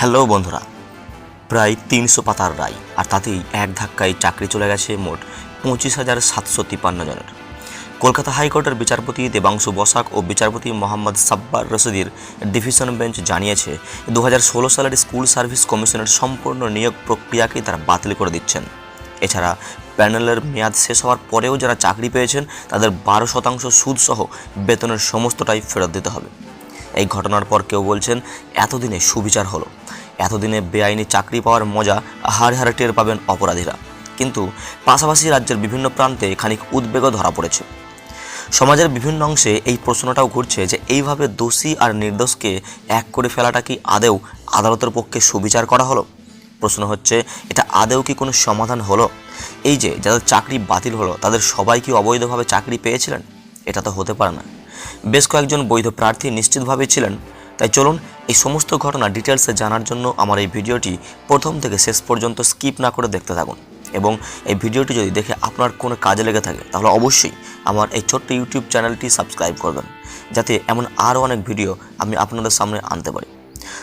Hello বন্ধুরা, প্রায় তিনশো পাতার রায়, আর তাতেই এক ধাক্কায় চাকরি চলে গেছে মোট পঁচিশ হাজার সাতশো তিপ্পান্ন জনের। কলকাতা হাইকোর্টের বিচারপতি দেবাংশু বসাক ও বিচারপতি মোহাম্মদ সাব্বার রশিদির ডিভিশন বেঞ্চ জানিয়েছে দু ষোলো সালের স্কুল সার্ভিস কমিশনের সম্পূর্ণ নিয়োগ প্রক্রিয়াকেই তারা বাতিল করে দিচ্ছেন। এছাড়া প্যানেলের মেয়াদ শেষ হওয়ার পরেও যারা চাকরি পেয়েছেন, তাদের বারো শতাংশ সুদসহ বেতনের সমস্তটাই ফেরত দিতে হবে। এই ঘটনার পর কেউ বলছেন, এতদিনে সুবিচার হলো। এতদিনে বেআইনি চাকরি পাওয়ার মজা হাড়ে হাড়ে টের পাবেন অপরাধীরা। কিন্তু পাশাপাশি রাজ্যের বিভিন্ন প্রান্তে খানিক উদ্বেগও ধরা পড়েছে। সমাজের বিভিন্ন অংশে এই প্রশ্নটাও ঘুরছে যে, এইভাবে দোষী আর নির্দোষকে এক করে ফেলাটা কি আদেও আদালতের পক্ষে সুবিচার করা হলো? প্রশ্ন হচ্ছে, এটা আদেও কি কোনো সমাধান হলো? এই যে, যাদের চাকরি বাতিল হলো, তাদের সবাই কি অবৈধভাবে চাকরি পেয়েছিলেন? এটা তো হতে পারে না। বেশ কয়েকজন বৈধ প্রার্থী নিশ্চিতভাবেই ছিলেন। তাই চলুন এই সমস্ত ঘটনা ডিটেলসে জানার জন্য আমার এই ভিডিওটি প্রথম থেকে শেষ পর্যন্ত স্কিপ না করে দেখতে থাকুন। এবং এই ভিডিওটি যদি দেখে আপনার কোনো কাজে লেগে থাকে, তাহলে অবশ্যই আমার এই ছোট্ট ইউটিউব চ্যানেলটি সাবস্ক্রাইব করবেন, যাতে এমন আরও অনেক ভিডিও আমি আপনাদের সামনে আনতে পারি।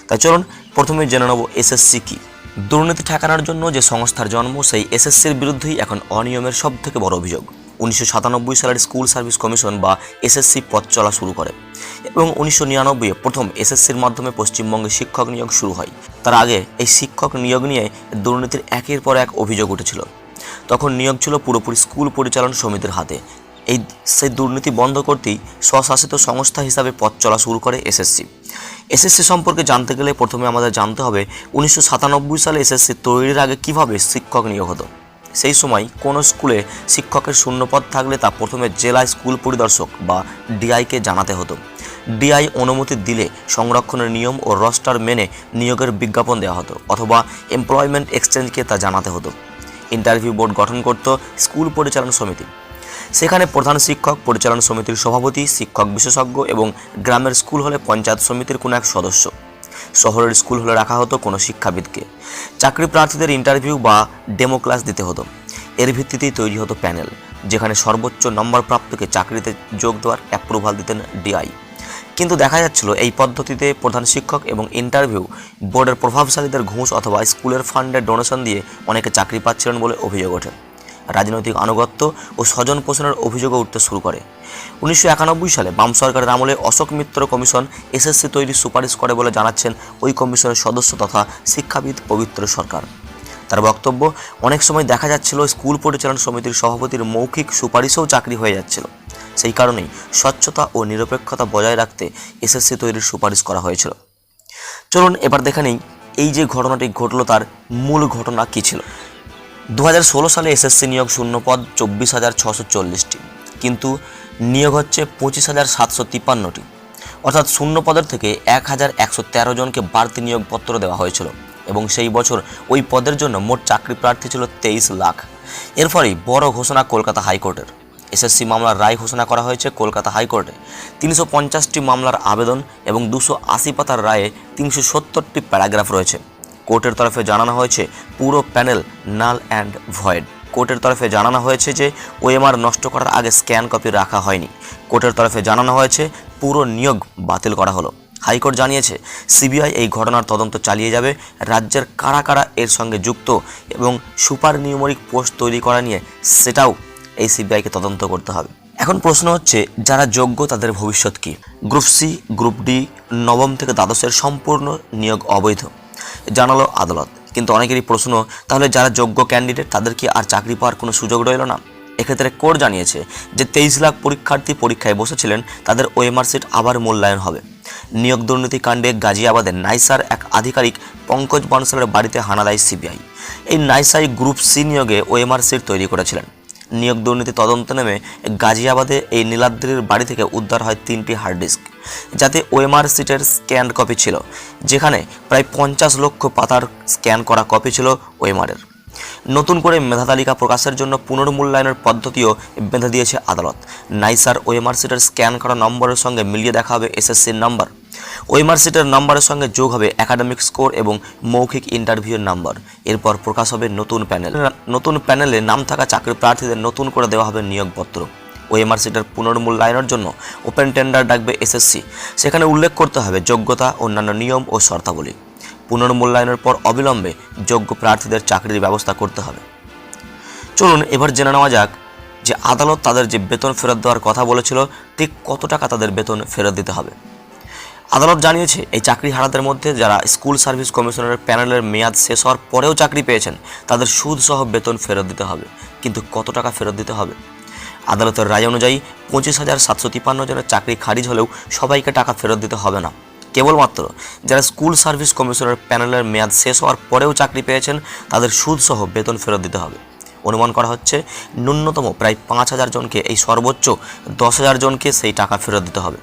তাই চলুন প্রথমে জেনে নেব এসএসসি কী। দুর্নীতি ঠেকানোর জন্য যে সংস্থার জন্ম, সেই এসএসসির বিরুদ্ধেই এখন অনিয়মের সব থেকে বড় অভিযোগ। উনিশশো সাতানব্বই সালের স্কুল সার্ভিস কমিশন বা এসএসসি পথ চলা শুরু করে এবং উনিশশো নিরানব্বইয়ে প্রথম এসএসসির মাধ্যমে পশ্চিমবঙ্গে শিক্ষক নিয়োগ শুরু হয়। তার আগে এই শিক্ষক নিয়োগ নিয়ে দুর্নীতির একের পর এক অভিযোগ উঠেছিল। তখন নিয়োগ ছিল পুরোপুরি স্কুল পরিচালন সমিতির হাতে। এই সেই দুর্নীতি বন্ধ করতেই স্বশাসিত সংস্থা হিসাবে পথ চলা শুরু করে এসএসসি। এসএসসি সম্পর্কে জানতে গেলে প্রথমে আমাদের জানতে হবে উনিশশো সাতানব্বই সালে এসএসসি তৈরির আগে কীভাবে শিক্ষক নিয়োগ হতো। সেই সময় কোনো স্কুলে শিক্ষকের শূন্যপদ থাকলে তা প্রথমে জেলা স্কুল পরিদর্শক বা ডিআইকে জানাতে হতো। ডিআই অনুমতি দিলে সংরক্ষণের নিয়ম ও রস্টার মেনে নিয়োগের বিজ্ঞাপন দেওয়া হতো অথবা এমপ্লয়মেন্ট এক্সচেঞ্জকে তা জানাতে হতো। ইন্টারভিউ বোর্ড গঠন করত স্কুল পরিচালন সমিতি। সেখানে প্রধান শিক্ষক, পরিচালন সমিতির সভাপতি, শিক্ষক বিশেষজ্ঞ এবং গ্রামের স্কুল হলে পঞ্চায়েত সমিতির কোনো এক সদস্য। শহরের স্কুল হলে রাখা হতো কোনো শিক্ষাবিদকে। চাকরি প্রার্থীদের ইন্টারভিউ বা ডেমো ক্লাস দিতে হতো। এর ভিত্তিতেই তৈরি হতো প্যানেল যেখানে সর্বোচ্চ নম্বর প্রাপ্তকে চাকরিতে যোগ দেওয়ার অ্যাপ্রুভাল দিতেন ডিআই কিন্তু দেখা যাচ্ছিল এই পদ্ধতিতে প্রধান শিক্ষক এবং ইন্টারভিউ বোর্ডের প্রভাবশালীদের ঘুষ অথবা স্কুলের ফান্ডের ডোনেশন দিয়ে অনেকে চাকরি পাচ্ছিলেন বলে অভিযোগ ওঠে। রাজনৈতিক আনুগত্য ও স্বজন পোষণের অভিযোগও উঠতে শুরু করে। উনিশশো একানব্বই সালে বাম সরকারের আমলে অশোক মিত্র কমিশন এসএসসি তৈরির সুপারিশ করে বলে জানাচ্ছেন ওই কমিশনের সদস্য তথা শিক্ষাবিদ পবিত্র সরকার। তার বক্তব্য, অনেক সময় দেখা যাচ্ছিল স্কুল পরিচালনা সমিতির সভাপতির মৌখিক সুপারিশেও চাকরি হয়ে যাচ্ছিল। সেই কারণেই স্বচ্ছতা ও নিরপেক্ষতা বজায় রাখতে এসএসসি তৈরির সুপারিশ করা হয়েছিল। চলুন এবার দেখে নিই, এই যে ঘটনাটি ঘটলো তার মূল ঘটনা কী ছিল? দু হাজার ষোলো সালে এসএসসি নিয়োগ শূন্য পদ চব্বিশ হাজার ছশো চল্লিশটি, কিন্তু নিয়োগ হচ্ছে পঁচিশ হাজার সাতশো তিপ্পান্নটি। অর্থাৎ শূন্য পদের থেকে এক হাজার একশো তেরো জনকে বাড়তি নিয়োগপত্র দেওয়া হয়েছিল এবং সেই বছর ওই পদের জন্য মোট চাকরি প্রার্থী ছিল তেইশ লাখ। এর ফলেই বড় ঘোষণা কলকাতা হাইকোর্টের। এসএসসি মামলার রায় ঘোষণা করা হয়েছে কলকাতা হাইকোর্টে। তিনশো পঞ্চাশটি মামলার আবেদন এবং দুশো আশি পাতার রায়ে তিনশো সত্তরটি প্যারাগ্রাফ রয়েছে। কোর্টের তরফে জানানো হয়েছে পুরো প্যানেল নাল অ্যান্ড ভয়েড। কোর্টের তরফে জানানো হয়েছে যে ওএমআর নষ্ট করার আগে স্ক্যান কপি রাখা হয়নি। কোর্টের তরফে জানানো হয়েছে পুরো নিয়োগ বাতিল করা হলো। হাইকোর্ট জানিয়েছে, সিবিআই এই ঘটনার তদন্ত চালিয়ে যাবে, রাজ্যের কারা কারা এর সঙ্গে যুক্ত এবং সুপার নিউমরিক পোস্ট তৈরি করা নিয়ে সেটাও এই সিবিআইকে তদন্ত করতে হবে। এখন প্রশ্ন হচ্ছে, যারা যোগ্য তাদের ভবিষ্যৎ কী? গ্রুপ সি, গ্রুপ ডি, নবম থেকে দ্বাদশের সম্পূর্ণ নিয়োগ অবৈধ। জানালো আদালত। কিন্তু অনেকেরই প্রশ্ন, তাহলে যারা যোগ্য ক্যান্ডিডেট তাদের কি আর চাকরি পাওয়ার কোনো সুযোগ রইল না? এক্ষেত্রে কোর্ট জানিয়েছে যে তেইশ লাখ পরীক্ষার্থী পরীক্ষায় বসেছিলেন, তাদের ওএমআর সিট আবার মূল্যায়ন হবে। নিয়োগ দুর্নীতি কাণ্ডে গাজিয়াবাদের নাইসার এক আধিকারিক পঙ্কজ বনসালের বাড়িতে হানা দেয় সিবিআই। এই নাইসাই গ্রুপ সি নিয়োগে ওএমআর সিট তৈরি করেছিলেন। নিয়োগ দুর্নীতি তদন্ত নেমে গাজিয়াবাদে এই নীলাদ্রির বাড়ি থেকে উদ্ধার হয় তিনটি হার্ড ডিস্ক যাতে ওএমআর সিটের স্ক্যান কপি ছিল, যেখানে প্রায় পঞ্চাশ লক্ষ পাতার স্ক্যান করা কপি ছিল ওএমআরের। নতুন করে মেধা তালিকা প্রকাশের জন্য পুনর্মূল্যায়নের পদ্ধতিও বেঁধে দিয়েছে আদালত। নাইসার ওএমআর সিটের স্ক্যান করা নম্বরের সঙ্গে মিলিয়ে দেখা হবে এসএসসির নাম্বার ওএমআর সিটের নাম্বারের সঙ্গে যোগ হবে একাডেমিক স্কোর এবং মৌখিক ইন্টারভিউর নাম্বার। এরপর প্রকাশ হবে নতুন প্যানেল। নতুন প্যানেলে নাম থাকা চাকরি প্রার্থীদের নতুন করে দেওয়া হবে নিয়োগপত্র। ওএমআর সিটের পুনর্মূল্যায়নের জন্য ওপেন টেন্ডার ডাকবে এসএসসি। সেখানে উল্লেখ করতে হবে যোগ্যতা, অন্যান্য নিয়ম ও শর্তাবলী। পুনর্মূল্যায়নের পর অবিলম্বে যোগ্য প্রার্থীদের চাকরির ব্যবস্থা করতে হবে। চলুন এবার জেনে নেওয়া যাক যে আদালত তাদের যে বেতন ফেরত দেওয়ার কথা বলেছিল, ঠিক কত টাকা তাদের বেতন ফেরত দিতে হবে। আদালত জানিয়েছে, এই চাকরি হারাদের মধ্যে যারা স্কুল সার্ভিস কমিশনের প্যানেলের মেয়াদ শেষ হওয়ার পরেও চাকরি পেয়েছেন, তাদের সুদ সহ বেতন ফেরত দিতে হবে। কিন্তু কত টাকা ফেরত দিতে হবে? আদালতের রায় অনুযায়ী, পঁচিশ হাজার সাতশো তিপ্পান্ন জনের চাকরি খারিজ হলেও সবাইকে টাকা ফেরত দিতে হবে না। কেবলমাত্র যারা স্কুল সার্ভিস কমিশনের প্যানেলের মেয়াদ শেষ হওয়ার পরেও চাকরি পেয়েছেন, তাদের সুদ সহ বেতন ফেরত দিতে হবে। অনুমান করা হচ্ছে, ন্যূনতম প্রায় পাঁচ হাজার জনকে, এই সর্বোচ্চ দশ হাজার জনকে সেই টাকা ফেরত দিতে হবে।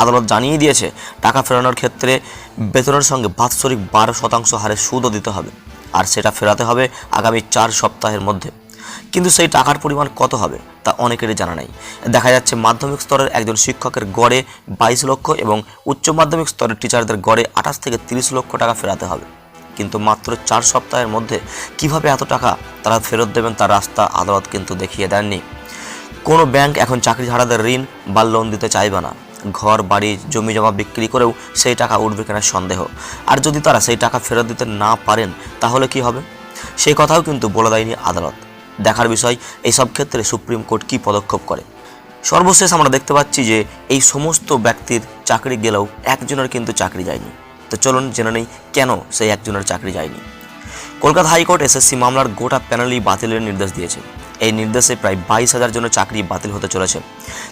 আদালত জানিয়ে দিয়েছে, টাকা ফেরানোর ক্ষেত্রে বেতনের সঙ্গে বাৎসরিক বারো শতাংশ হারে সুদও দিতে হবে, আর সেটা ফেরাতে হবে আগামী চার সপ্তাহের মধ্যে। কিন্তু সেই টাকার পরিমাণ কত হবে, তা অনেকেরই জানা নেই। দেখা যাচ্ছে মাধ্যমিক স্তরের একজন শিক্ষকের গড়ে বাইশ লক্ষ এবং উচ্চ মাধ্যমিক স্তরের টিচারদের গড়ে আঠাশ থেকে তিরিশ লক্ষ টাকা ফেরাতে হবে। কিন্তু মাত্র চার সপ্তাহের মধ্যে কীভাবে এত টাকা তারা ফেরত দেবেন তার রাস্তা আদালত কিন্তু দেখিয়ে দেননি। কোনো ব্যাংক এখন চাকরি চাকরিহারাদের ঋণ বা লোন দিতে চাইবে না। ঘর, বাড়ি, জমি জমা বিক্রি করেও সেই টাকা উঠবে কিনা সন্দেহ। আর যদি তারা সেই টাকা ফেরত দিতে না পারেন, তাহলে কি হবে? সেই কথাও কিন্তু বলে দেয়নি আদালত। দেখার বিষয় এই সব ক্ষেত্রে সুপ্রিম কোর্ট কী পদক্ষেপ করে? সর্বশেষ আমরা দেখতে পাচ্ছি যে, এই সমস্ত ব্যক্তির চাকরি গেলেও একজনের কিন্তু চাকরি যায়নি। তো চলুন জেনে নেই কেন সেই একজনের চাকরি যায়নি। কলকাতা হাইকোর্ট এসএসসি মামলার গোটা প্যানেলই বাতিলের নির্দেশ দিয়েছে। এই নির্দেশে প্রায় বাইশ হাজার জনের চাকরি বাতিল হতে চলেছে।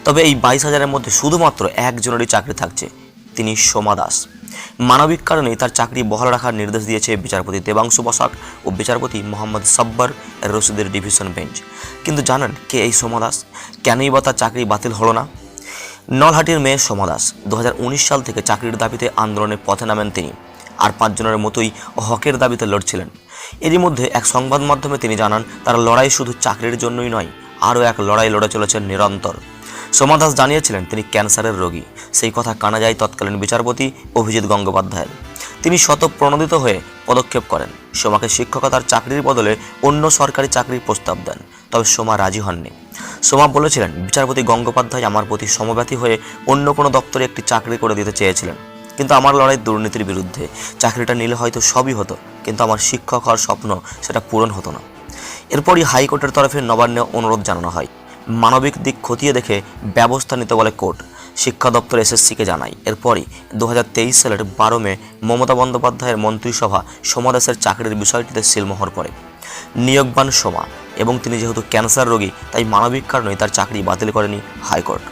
তবে এই বাইশ হাজারের মধ্যে শুধুমাত্র একজনেরই চাকরি থাকছে, তিনি সোমা দাস। মানবিক কারণে তার চাকরি বহাল রাখার নির্দেশ দিয়েছে বিচারপতি দেবাংশু বসাক ও বিচারপতি মোহাম্মদ সাব্বার রশিদের ডিভিশন বেঞ্চ। কিন্তু জানেন কে এই সোমা দাস? কেনই বা তার চাকরি বাতিল হলো না? নলহাটির মেয়ে সোমা দাস দু হাজার উনিশ সাল থেকে চাকরির দাবিতে আন্দোলনের পথে নামেন তিনি। আর পাঁচজনের মতোই হকের দাবিতে লড়ছিলেন। এরই মধ্যে এক সংবাদ মাধ্যমে তিনি জানান, তার লড়াই শুধু চাকরির জন্যই নয়, আরও এক লড়াই লড়ে চলেছেন নিরন্তর। সোমা দাস জানিয়েছিলেন, তিনি ক্যান্সারের রোগী। সেই কথা কানা যায় তৎকালীন বিচারপতি অভিজিৎ গঙ্গোপাধ্যায়ের। তিনি শতপ্রণোদিত হয়ে পদক্ষেপ করেন। সোমাকে শিক্ষকতার চাকরির বদলে অন্য সরকারি চাকরির প্রস্তাব দেন, তবে সোমা রাজি হননি। সোমা বলেছিলেন, বিচারপতি গঙ্গোপাধ্যায় আমার প্রতি সমব্যথী হয়ে অন্য কোনো দপ্তরে একটি চাকরি করে দিতে চেয়েছিলেন। কিন্তু আমার লড়াই দুর্নীতির বিরুদ্ধে। চাকরিটা নিলে হয়তো সবই হতো, কিন্তু আমার শিক্ষক হওয়ার স্বপ্ন সেটা পূরণ হতো না। এরপরই হাইকোর্টের তরফে নবান্নে অনুরোধ জানানো হয়। মানবিক দিক খতিয়ে দেখে ব্যবস্থা নিতে বলে কোর্ট, শিক্ষা দপ্তর এসএসসিকে জানায়। এরপরই দু হাজার তেইশ সালের বারো মে মমতা বন্দ্যোপাধ্যায়ের মন্ত্রিসভা সমাদাসের চাকরির বিষয়টিতে সিলমোহর পড়ে। নিয়োগবান সোমা এবং তিনি যেহেতু ক্যান্সার রোগী, তাই মানবিক কারণেই তার চাকরি বাতিল করেনি হাইকোর্ট।